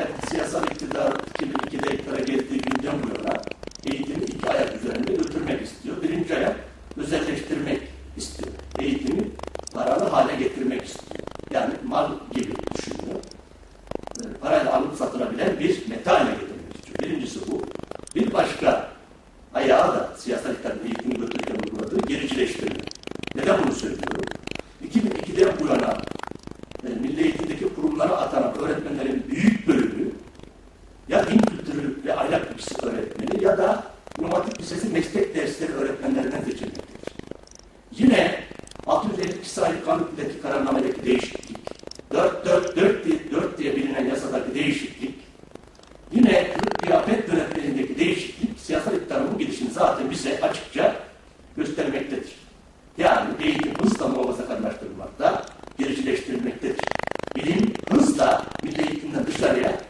ve siyasal iktidar 2002'de iktidara geldiği günden bu yana eğitimi iki ayak üzerinde götürmek istiyor. Birinci ayak özelleştirmek istiyor. Eğitimi paralı hale getirmek istiyor. Yani mal gibi düşünüyor. E, Parayla alıp satılabilen bir meta haline getirmek istiyor. Birincisi bu. Bir başka ayağı da siyasal iktidarın eğitimi götürürken uyguladığı gericileştirme. Neden bunu söylüyorum? Ya da Hatip Lisesi meslek dersleri öğretmenlerinden seçilmektedir. Yine 652 sayılı kanundaki kararnamedeki değişiklik, 444 diye, 4 diye bilinen yasadaki değişiklik, yine kıyafet yönetmeliğindeki değişiklik siyasal iktidarın gidişini zaten bize açıkça göstermektedir. Yani eğitim hızla muhafazakarlaştırılmakta, gericileştirilmektedir. Bilim hızla milli eğitimden dışarıya